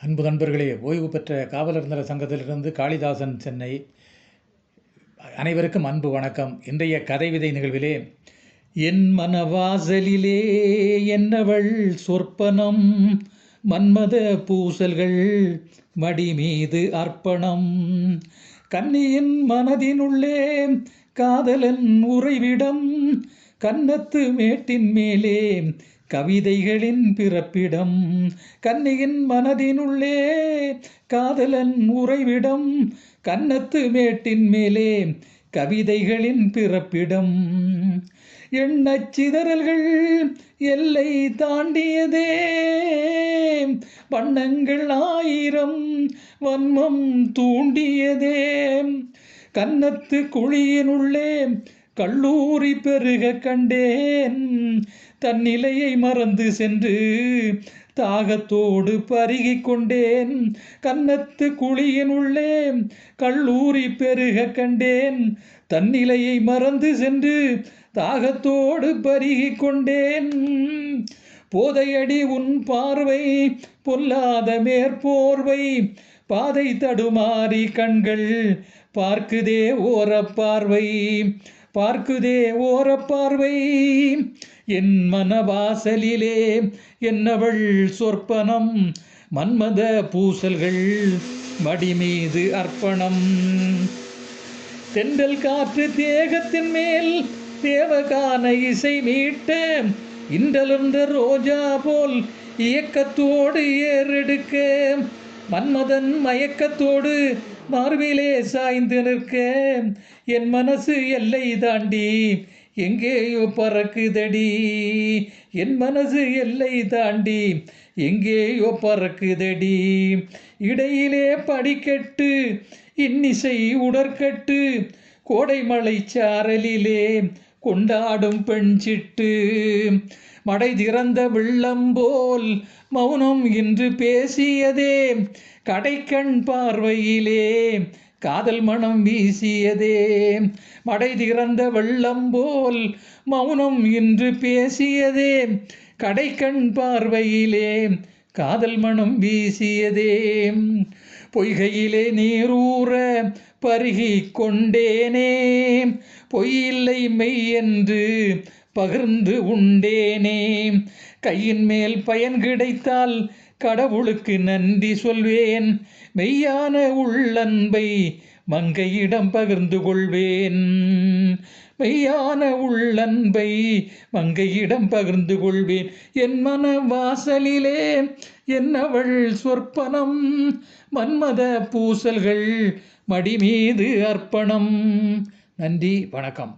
அன்பு நண்பர்களே ஓய்வு பெற்ற காவலர் நல சங்கத்திலிருந்து காளிதாசன் சென்னை. அனைவருக்கும் அன்பு வணக்கம். இன்றைய கதை விதை நிகழ்விலே என் மனவாசலிலே என்னவள் சொற்பனம் மன்மத பூசல்கள் மடி மீது அர்ப்பணம். கன்னியின் மனதினுள்ளே காதலன் உறைவிடம் கன்னத்து மேட்டின் மேலே கவிதைகளின் பிறப்பிடம் கன்னியின் மனதினுள்ளே காதலன் உறைவிடம் கன்னத்து மேட்டின் மேலே கவிதைகளின் பிறப்பிடம். எண்ணச் சிதறல்கள் எல்லை தாண்டியதே வண்ணங்கள் ஆயிரம் வன்மம் தூண்டியதே. கன்னத்து குழியினுள்ளே கல்லூரி பெருக கண்டேன். தன்னிலையை மறந்து சென்று தாகத்தோடு பருகிக் கொண்டேன். கன்னத்து குழியின் உள்ளே கல்லூரி பெருக கண்டேன். தன்னிலையை மறந்து சென்று தாகத்தோடு பருகிக் கொண்டேன். போதையடி உன் பார்வை பொல்லாத மேற்போர்வை பாதை தடுமாறி கண்கள் பார்க்குதே ஓரப்பார்வை பார்க்குதே ஓரப்பார்வை. என் மனவாசலிலே என்னவள் சொற்பனம். மன்மத பூசல்கள் மடிமீது அர்ப்பணம். தென்றல் காற்று தேகத்தின் மேல் தேவகான இசை மீட்ட இன்றலர்ந்த ரோஜா போல் இயக்கத்தோடு ஏறெடுக்க. மன்மதன் மயக்கத்தோடு மார்பிலே சாய்ந்து நிற்க என் மனசு எல்லை தாண்டி எங்கேயோ பறக்குதடி. என் மனசு எல்லை தாண்டி எங்கேயோ பறக்குதடி. இடையிலே படிக்கட்டு இன்னிசை உடற்கட்டு கோடைமலை சாரலிலே கொண்டாடும் பெண் சிட்டு. மடை திறந்த வெள்ளம் போல் மௌனம் இன்று பேசியதே. கடைக்கண் பார்வையிலே காதல் மனம் வீசியதே. மடை திறந்த வெள்ளம் போல் மௌனம் இன்று பேசியதே. கடைக்கண் பார்வையிலே காதல் மனம் வீசியதே. பொய்கையிலே நீரூற பருகி கொண்டேனே. பொய்யில்லை மெய் என்று பகிர்ந்து உண்டேனே. கையின் மேல் பயன் கிடைத்தால் கடவுளுக்கு நன்றி சொல்வேன். மெய்யான உள்ளன்பை மங்கையிடம் பகிர்ந்து கொள்வேன். மெய்யான உள்ளன்பை மங்கையிடம் பகிர்ந்து கொள்வேன். என் மன வாசலிலே என்னவள் சொற்பனம் மன்மத பூசல்கள் மடி மீது அர்ப்பணம். நன்றி வணக்கம்.